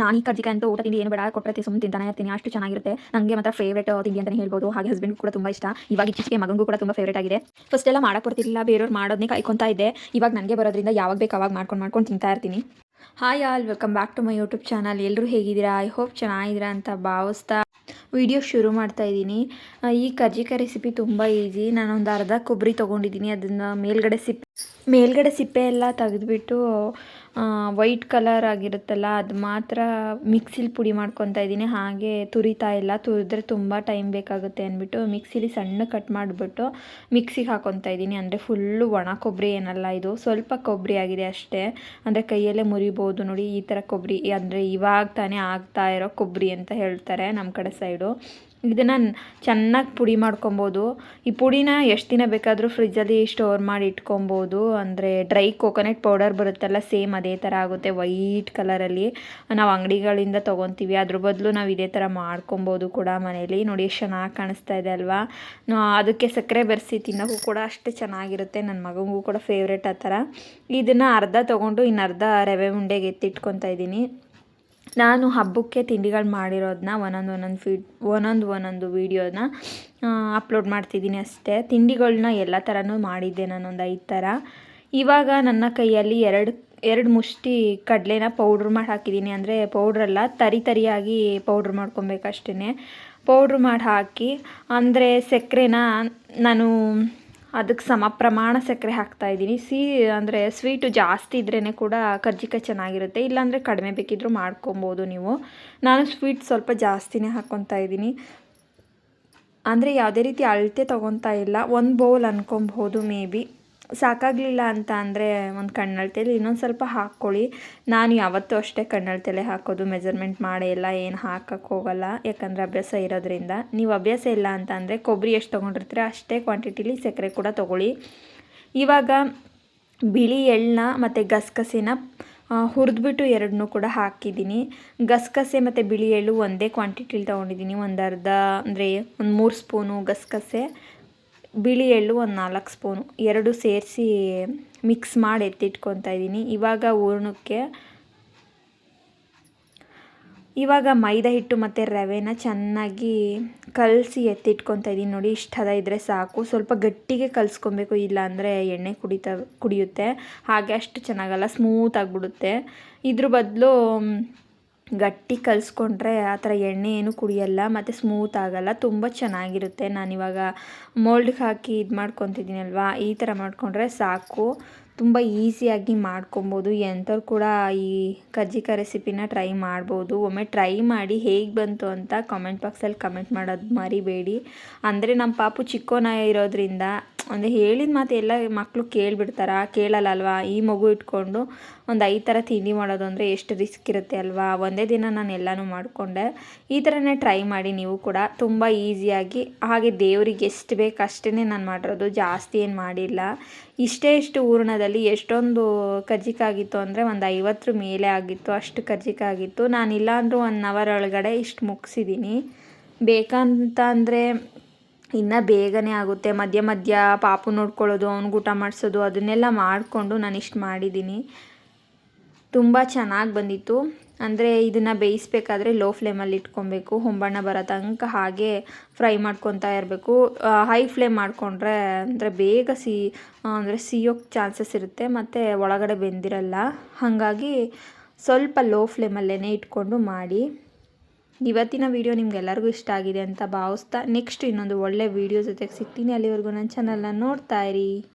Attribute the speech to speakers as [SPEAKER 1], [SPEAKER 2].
[SPEAKER 1] ನಾನು ಈ ಕರ್ಜಿಕಾಯಿ ಅಂತ ಊಟ ತಿಂಡಿ ಏನು ಬೇಡ ಕೊಟ್ಟರೆ ಸುಮ್ಮನೆ ತಿಂತಾನೆ ಇರ್ತೀನಿ, ಅಷ್ಟು ಚೆನ್ನಾಗಿರುತ್ತೆ. ನನಗೆ ಮಾತ್ರ ಫೇವ್ರೇಟ್ ತಿಂಡಿ ಅಂತಲೇ ಹೇಳ್ಬೋದು. ಹಾಗೆ ಹಸ್ಬೆಂಡ್ ಕೂಡ ತುಂಬ ಇಷ್ಟ. ಇವಾಗ ಇತ್ತೀಚೆಗೆ ಮಗಂಗೂ ಕೂಡ ತುಂಬ ಫೇವ್ರೇಟ್ ಆಗಿದೆ. ಫಸ್ಟ್ ಎಲ್ಲ ಮಾಡಕ್ಕೆ ಬರ್ತಿರ್ಲಿಲ್ಲ ಬೇರೆಯವ್ರು ಮಾಡೋದನ್ನೇ ಕಾಯ್ಕೊತಾ ಇದ್ದೆ. ಇವಾಗ ನನಗೆ ಬರೋದ್ರಿಂದ ಯಾವಾಗ ಬೇಕು ಅವಾಗ ಮಾಡ್ಕೊಂಡು ಮಾಡ್ಕೊಂಡು ತಿಂತಾ ಇರ್ತೀನಿ. Hi all welcome back to my YouTube channel ಎಲ್ಲರೂ ಹೇಗಿದ್ದೀರಾ? ಐ ಹೋಪ್ ಚೆನ್ನಾಗಿದ್ದೀರಾ ಅಂತ ಭಾವಿಸ್ತಾ ವಿಡಿಯೋ ಶುರು ಮಾಡ್ತಾ ಇದ್ದೀನಿ. ಈ ಕರ್ಜಿಕಾಯಿ ರೆಸಿಪಿ ತುಂಬ ಈಸಿ ನಾನೊಂದು ಅರ್ಧ ಕೊಬ್ಬರಿ ತೊಗೊಂಡಿದ್ದೀನಿ. ಅದನ್ನು ಮೇಲ್ಗಡೆ ಸಿಪ್ಪೆ ಮೇಲ್ಗಡೆ ಸಿಪ್ಪೆ ಎಲ್ಲ ತೆಗೆದ್ಬಿಟ್ಟು ವೈಟ್ ಕಲರ್ ಆಗಿರುತ್ತಲ್ಲ, ಅದು ಮಾತ್ರ ಮಿಕ್ಸಿಲಿ ಪುಡಿ ಮಾಡ್ಕೊತಾ ಇದ್ದೀನಿ. ಹಾಗೆ ತುರಿತಾ ಇಲ್ಲ. ತುರಿದ್ರೆ ತುಂಬ ಟೈಮ್ ಬೇಕಾಗುತ್ತೆ ಅಂದ್ಬಿಟ್ಟು ಮಿಕ್ಸಿಲಿ ಸಣ್ಣ ಕಟ್ ಮಾಡಿಬಿಟ್ಟು ಮಿಕ್ಸಿಗೆ ಹಾಕೊತಾ ಇದ್ದೀನಿ. ಅಂದರೆ ಫುಲ್ಲು ಒಣ ಕೊಬ್ಬರಿ ಏನಲ್ಲ ಇದು. ಸ್ವಲ್ಪ ಕೊಬ್ಬರಿ ಆಗಿದೆ ಅಷ್ಟೇ. ಅಂದರೆ ಕೈಯಲ್ಲೇ ಮುರಿಬೋದು ನೋಡಿ, ಈ ಥರ ಕೊಬ್ಬರಿ ಅಂದರೆ ಇವಾಗ ತಾನೇ ಆಗ್ತಾ ಇರೋ ಕೊಬ್ಬರಿ ಅಂತ ಹೇಳ್ತಾರೆ ನಮ್ಮ ಕಡೆ ಸೈಡು ಇದನ್ನು ಚೆನ್ನಾಗಿ ಪುಡಿ ಮಾಡ್ಕೊಬೋದು. ಈ ಪುಡಿನ ಎಷ್ಟು ದಿನ ಬೇಕಾದರೂ ಫ್ರಿಜ್ಜಲ್ಲಿ ಸ್ಟೋರ್ ಮಾಡಿ ಇಟ್ಕೊಬೋದು. ಅಂದರೆ ಡ್ರೈ ಕೋಕೋನಟ್ ಪೌಡರ್ ಬರುತ್ತಲ್ಲ, ಸೇಮ್ ಅದೇ ಥರ ಆಗುತ್ತೆ ವೈಟ್ ಕಲರಲ್ಲಿ. ನಾವು ಅಂಗಡಿಗಳಿಂದ ತೊಗೊತೀವಿ. ಅದ್ರ ಬದಲು ನಾವು ಇದೇ ಥರ ಮಾಡ್ಕೊಬೋದು ಕೂಡ ಮನೇಲಿ. ನೋಡಿ, ಎಷ್ಟು ಚೆನ್ನಾಗಿ ಕಾಣಿಸ್ತಾ ಇದೆ ಅಲ್ವಾ? ಅದಕ್ಕೆ ಸಕ್ಕರೆ ಬೆರೆಸಿ ತಿನ್ನೋಕ್ಕೂ ಕೂಡ ಅಷ್ಟು ಚೆನ್ನಾಗಿರುತ್ತೆ. ನನ್ನ ಮಗನಿಗೂ ಕೂಡ ಫೇವ್ರೇಟ್ ಆ ಥರ ಇದನ್ನು ಅರ್ಧ ತೊಗೊಂಡು ಇನ್ನು ಅರ್ಧ ರವೆ ಉಂಡೆಗೆ ಎತ್ತಿಟ್ಕೊತಾ ಇದ್ದೀನಿ. ನಾನು ಹಬ್ಬಕ್ಕೆ ತಿಂಡಿಗಳು ಮಾಡಿರೋದನ್ನ ಒಂದೊಂದು ಒಂದೊಂದು ಫೀಡ್, ಒಂದೊಂದು ಒಂದೊಂದು ವೀಡಿಯೋನ ಅಪ್ಲೋಡ್ ಮಾಡ್ತಿದ್ದೀನಿ ಅಷ್ಟೇ. ತಿಂಡಿಗಳನ್ನ ಎಲ್ಲ ಥರನೂ ಮಾಡಿದ್ದೆ ನಾನೊಂದು ಐದು ಥರ. ಇವಾಗ ನನ್ನ ಕೈಯಲ್ಲಿ ಎರಡು ಎರಡು ಮುಷ್ಟಿ ಕಡಲೆನ ಪೌಡ್ರ್ ಮಾಡಿ ಹಾಕಿದ್ದೀನಿ. ಅಂದರೆ ಪೌಡ್ರಲ್ಲ ತರಿ ತರಿಯಾಗಿ ಪೌಡ್ರ್ ಮಾಡ್ಕೊಬೇಕು ಅಷ್ಟೇ ಪೌಡ್ರ್ ಮಾಡಿ ಹಾಕಿ, ಅಂದರೆ ಸಕ್ಕರೆನ ನಾನು ಅದಕ್ಕೆ ಸಮ ಪ್ರಮಾಣ ಸಕ್ಕರೆ ಹಾಕ್ತಾ ಇದ್ದೀನಿ. ಸಿ ಅಂದರೆ ಸ್ವೀಟು ಜಾಸ್ತಿ ಇದ್ರೇ ಕೂಡ ಕರ್ಜಿಕಾಯಿ ಚೆನ್ನಾಗಿರುತ್ತೆ. ಇಲ್ಲಾಂದರೆ ಕಡಿಮೆ ಬೇಕಿದ್ದರೂ ಮಾಡ್ಕೊಬೋದು ನೀವು. ನಾನು ಸ್ವೀಟ್ ಸ್ವಲ್ಪ ಜಾಸ್ತಿನೇ ಹಾಕ್ಕೊತಾ ಇದ್ದೀನಿ. ಅಂದರೆ ಯಾವುದೇ ರೀತಿ ಅಳತೆ ತೊಗೊತಾ ಇಲ್ಲ. ಒಂದು ಬೌಲ್ ಅನ್ಕೊಬಹುದು ಮೇ ಬಿ. ಸಾಕಾಗಲಿಲ್ಲ ಅಂತ ಅಂದರೆ ಒಂದು ಕಣ್ಣಳ್ತೆಯಲ್ಲಿ ಇನ್ನೊಂದು ಸ್ವಲ್ಪ ಹಾಕ್ಕೊಳ್ಳಿ. ನಾನು ಯಾವತ್ತೂ ಅಷ್ಟೇ ಕಣ್ಣಳ್ತೆಲೆ ಹಾಕೋದು ಮೆಜರ್ಮೆಂಟ್ ಮಾಡಿ ಇಲ್ಲ, ಏನು ಹಾಕಕ್ಕೆ ಹೋಗಲ್ಲ. ಯಾಕಂದರೆ ಅಭ್ಯಾಸ ಇರೋದ್ರಿಂದ. ನೀವು ಅಭ್ಯಾಸ ಇಲ್ಲ ಅಂತ ಅಂದರೆ ಕೊಬ್ಬರಿ ಎಷ್ಟು ತೊಗೊಂಡಿರ್ತೀರ ಅಷ್ಟೇ ಕ್ವಾಂಟಿಟಿಲಿ ಸಕ್ಕರೆ ಕೂಡ ತೊಗೊಳ್ಳಿ. ಇವಾಗ ಬಿಳಿ ಎಳ್ಳನ್ನ ಮತ್ತು ಗಸಗಸೆನ ಹುರಿದ್ಬಿಟ್ಟು ಎರಡನ್ನೂ ಕೂಡ ಹಾಕಿದ್ದೀನಿ. ಗಸಗಸೆ ಮತ್ತು ಬಿಳಿ ಎಳ್ಳು ಒಂದೇ ಕ್ವಾಂಟಿಟಿಲಿ ತೊಗೊಂಡಿದ್ದೀನಿ. ಒಂದು ಅರ್ಧ ಅಂದರೆ ಒಂದು ಮೂರು ಸ್ಪೂನು ಗಸಗಸೆ ಬಿಳಿ ಎಳ್ಳು ಒಂದು ನಾಲ್ಕು ಸ್ಪೂನು ಎರಡು ಸೇರಿಸಿ ಮಿಕ್ಸ್ ಮಾಡಿ ಎತ್ತಿಟ್ಕೊತಾ ಇದ್ದೀನಿ. ಇವಾಗ ಹೂರ್ಣಕ್ಕೆ ಇವಾಗ ಮೈದಾ ಹಿಟ್ಟು ಮತ್ತು ರವೆನ ಚೆನ್ನಾಗಿ ಕಲಸಿ ಎತ್ತಿಟ್ಕೊತಾ ಇದ್ದೀನಿ. ನೋಡಿ, ಇಷ್ಟು ಹದ ಇದ್ದರೆ ಸಾಕು. ಸ್ವಲ್ಪ ಗಟ್ಟಿಗೆ ಕಲಿಸ್ಕೊಬೇಕು. ಇಲ್ಲ ಅಂದರೆ ಎಣ್ಣೆ ಕುಡಿತಾ, ಕುಡಿಯುತ್ತೆ. ಹಾಗೆ ಅಷ್ಟು ಚೆನ್ನಾಗಲ್ಲ ಸ್ಮೂತ್ ಆಗಿಬಿಡುತ್ತೆ. ಇದ್ರ ಬದಲು ಗಟ್ಟಿ ಕಲಿಸ್ಕೊಂಡ್ರೆ ಆ ಥರ ಎಣ್ಣೆ ಏನು ಕುಡಿಯಲ್ಲ, ಮತ್ತು ಸ್ಮೂತ್ ಆಗಲ್ಲ, ತುಂಬ ಚೆನ್ನಾಗಿರುತ್ತೆ. ನಾನಿವಾಗ ಮೋಲ್ಡ್ಗೆ ಹಾಕಿ ಇದು ಮಾಡ್ಕೊತಿದ್ದೀನಲ್ವಾ ಈ ಥರ ಮಾಡಿಕೊಂಡ್ರೆ ಸಾಕು. ತುಂಬ ಈಸಿಯಾಗಿ ಮಾಡ್ಕೊಬೋದು. ಎಂಥವ್ರು ಕೂಡ ಈ ಕಜ್ಜಿಕಾಯಿ ರೆಸಿಪಿನ ಟ್ರೈ ಮಾಡ್ಬೋದು. ಒಮ್ಮೆ ಟ್ರೈ ಮಾಡಿ ಹೇಗೆ ಬಂತು ಅಂತ ಕಾಮೆಂಟ್ ಬಾಕ್ಸಲ್ಲಿ ಕಮೆಂಟ್ ಮಾಡೋದು ಮರಿಬೇಡಿ. ಅಂದರೆ ನಮ್ಮ ಪಾಪು ಚಿಕ್ಕೋನ ಇರೋದ್ರಿಂದ ಅಂದರೆ ಹೇಳಿದ ಮಾತು ಎಲ್ಲ ಮಕ್ಕಳು ಕೇಳಿಬಿಡ್ತಾರ? ಕೇಳಲ್ಲ ಅಲ್ವಾ ಈ ಮಗು ಇಟ್ಕೊಂಡು ಒಂದು ಐದು ಥರ ತಿಂಡಿ ಮಾಡೋದು ಅಂದರೆ ಎಷ್ಟು ರಿಸ್ಕ್ ಇರುತ್ತೆ ಅಲ್ವಾ? ಒಂದೇ ದಿನ ನಾನು ಎಲ್ಲನೂ ಮಾಡಿಕೊಂಡೆ. ಈ ಥರನೇ ಟ್ರೈ ಮಾಡಿ ನೀವು ಕೂಡ. ತುಂಬ ಈಸಿಯಾಗಿ ಹಾಗೆ ದೇವರಿಗೆ ಎಷ್ಟು ಬೇಕು ಅಷ್ಟೇ ನಾನು ಮಾಡಿರೋದು. ಜಾಸ್ತಿ ಏನು ಮಾಡಿಲ್ಲ. ಇಷ್ಟೇ ಇಷ್ಟು ಹೂರ್ಣದಲ್ಲಿ ಎಷ್ಟೊಂದು ಕಜ್ಜಿಕಾಗಿತ್ತು ಅಂದರೆ ಒಂದು ಐವತ್ತರ ಮೇಲೆ ಆಗಿತ್ತು. ಅಷ್ಟು ಕಜ್ಜಿಕಾಗಿತ್ತು ನಾನು ಇಲ್ಲಾಂದರೂ ಒನ್ ಅವರ್ ಒಳಗಡೆ ಇಷ್ಟು ಮುಗಿಸಿದ್ದೀನಿ ಬೇಕಂತ ಅಂದರೆ ಇನ್ನು ಬೇಗನೆ ಆಗುತ್ತೆ. ಮಧ್ಯ ಮಧ್ಯ ಪಾಪು ನೋಡ್ಕೊಳ್ಳೋದು ಅವ್ನಿಗೆ ಊಟ ಮಾಡಿಸೋದು, ಅದನ್ನೆಲ್ಲ ಮಾಡಿಕೊಂಡು ನಾನು ಇಷ್ಟು ಮಾಡಿದ್ದೀನಿ ತುಂಬ ಚೆನ್ನಾಗಿ ಬಂದಿತ್ತು. ಅಂದರೆ ಇದನ್ನು ಬೇಯಿಸ್ಬೇಕಾದ್ರೆ ಲೋ ಫ್ಲೇಮಲ್ಲಿ ಇಟ್ಕೊಬೇಕು. ಹೊಂಬಣ್ಣ ಬರೋ ತನಕ ಹಾಗೆ ಫ್ರೈ ಮಾಡ್ಕೊತಾ ಇರಬೇಕು. ಹೈ ಫ್ಲೇಮ್ ಮಾಡಿಕೊಂಡ್ರೆ ಅಂದರೆ ಬೇಗ ಸಿ ಅಂದರೆ ಸಿಯೋಕ್ಕೆ ಚಾನ್ಸಸ್ ಇರುತ್ತೆ. ಮತ್ತು ಒಳಗಡೆ ಬೆಂದಿರಲ್ಲ. ಹಾಗಾಗಿ ಸ್ವಲ್ಪ ಲೋ ಫ್ಲೇಮಲ್ಲೇ ಇಟ್ಕೊಂಡು ಮಾಡಿ. ಇವತ್ತಿನ ವಿಡಿಯೋ ನಿಮ್ಗೆಲ್ಲರಿಗೂ ಇಷ್ಟ ಆಗಿದೆ ಅಂತ ಭಾವಿಸ್ತಾ ನೆಕ್ಸ್ಟ್ ಇನ್ನೊಂದು ಒಳ್ಳೆ ವೀಡಿಯೋ ಜೊತೆಗೆ ಸಿಗ್ತೀನಿ. ಅಲ್ಲಿವರೆಗೂ ನನ್ನ ಚಾನಲ್ನ ನೋಡ್ತಾ ಇರಿ.